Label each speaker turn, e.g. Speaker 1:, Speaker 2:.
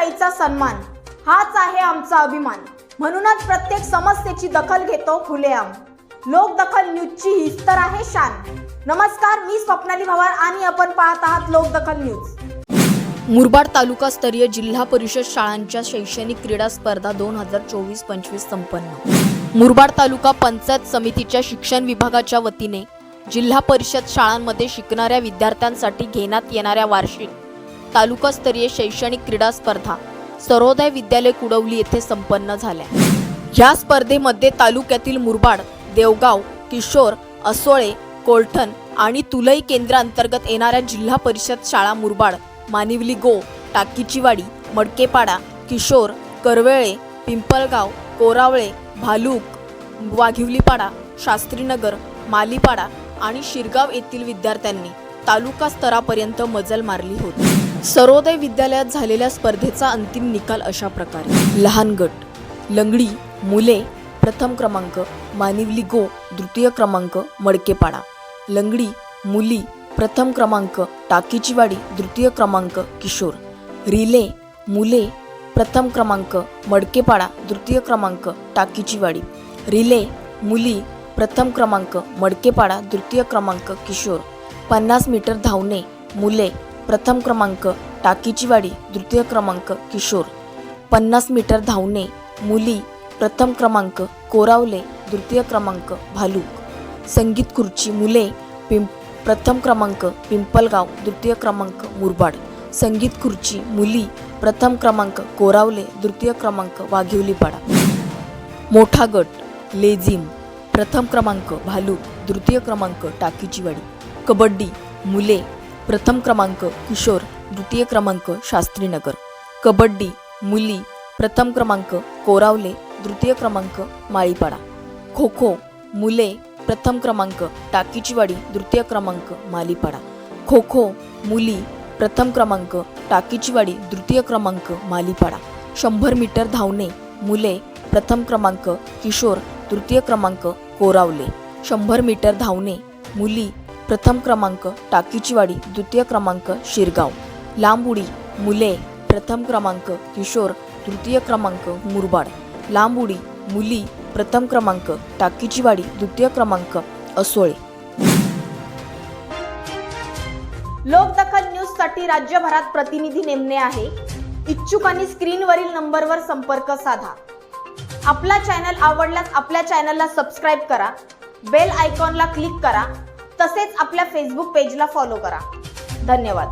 Speaker 1: लोकशाहीचा सन्मान. हाच आहे आमचा अभिमान. म्हणूनच प्रत्येक समस्येची दखल घेतो खुलेआम. लोकदखल न्यूजची हीच तर आहे शान. नमस्कार मी स्वप्नाली भवार आणि आपण पाहत आहात लोकदखल न्यूज.
Speaker 2: मुरबाड तालुकास्तरीय जिल्हा परिषद शाळांच्या शैक्षणिक क्रीडा स्पर्धा दोन हजार चोवीस पंचवीस संपन्न. मुरबाड तालुका पंचायत समितीच्या शिक्षण विभागाच्या वतीने जिल्हा परिषद शाळांमध्ये शिकणाऱ्या विद्यार्थ्यांसाठी घेण्यात येणाऱ्या वार्षिक तालुकास्तरीय शैक्षणिक क्रीडा स्पर्धा सर्वोदय विद्यालय कुडवली येथे संपन्न झाल्या. या स्पर्धेमध्ये तालुक्यातील मुरबाड देवगाव किशोर असोळे कोलठण आणि तुलई केंद्रांतर्गत येणाऱ्या जिल्हा परिषद शाळा मुरबाड मानिवली गो टाकीचीवाडी मडकेपाडा किशोर करवेळे पिंपळगाव कोरावळे भालूक वाघिवलीपाडा शास्त्रीनगर मालीपाडा आणि शिरगाव येथील विद्यार्थ्यांनी तालुका स्तरापर्यंत मजल मारली होती. सर्वोदय विद्यालयात झालेल्या स्पर्धेचा अंतिम निकाल अशा प्रकारे. लहान गट लंगडी मुले प्रथम क्रमांक मानिवली गो द्वितीय क्रमांक मडकेपाडा. लंगडी मुली प्रथम क्रमांक टाकीचीवाडी द्वितीय क्रमांक किशोर. रिले मुले प्रथम क्रमांक मडकेपाडा द्वितीय क्रमांक टाकीचीवाडी. रिले मुली प्रथम क्रमांक मडकेपाडा द्वितीय क्रमांक किशोर. पन्नास मीटर धावणे मुले प्रथम क्रमांक टाकीचीवाडी द्वितीय क्रमांक किशोर. पन्नास मीटर धावणे मुली प्रथम क्रमांक कोरावले द्वितीय क्रमांक भालूक. संगीत खुर्ची मुले पिंप प्रथम क्रमांक पिंपलगाव द्वितीय क्रमांक मुरबाड. संगीत खुर्ची मुली प्रथम क्रमांक कोरावले द्वितीय क्रमांक वाघिवलीपाडा. मोठा गट लेझिम प्रथम क्रमांक भालूक द्वितीय क्रमांक टाकीचीवाडी. कबड्डी मुले प्रथम क्रमांक किशोर द्वितीय क्रमांक शास्त्रीनगर. कबड्डी मुली प्रथम क्रमांक कोरावले तृतीय क्रमांक माळीपाडा. खो खो मुले प्रथम क्रमांक टाकीचीवाडी द्वितीय क्रमांक मालीपाडा. खो खो मुली प्रथम क्रमांक टाकीचीवाडी द्वितीय क्रमांक मालीपाडा. शंभर मीटर धावणे मुले प्रथम क्रमांक किशोर तृतीय क्रमांक कोरावले. शंभर मीटर धावणे मुली प्रथम क्रमांक टाकीचीवाडी द्वितीय क्रमांक शिरगाव. लांब उडी मुले प्रथम क्रमांक किशोर तृतीय क्रमांक मुरबाड. लांब उडी मुली प्रथम क्रमांक टाकीचीवाडी द्वितीय क्रमांक असोळे.
Speaker 1: लोकदखल न्यूजसाठी राज्यभरात प्रतिनिधी नेमणे आहे. इच्छुकांनी स्क्रीनवरील नंबरवर संपर्क साधा. आपला चॅनल आवडल्यास आपल्या चॅनलला सबस्क्राईब करा. बेल आयकॉनला क्लिक करा. तसेच आपल्या फेसबुक पेजला फॉलो करा. धन्यवाद.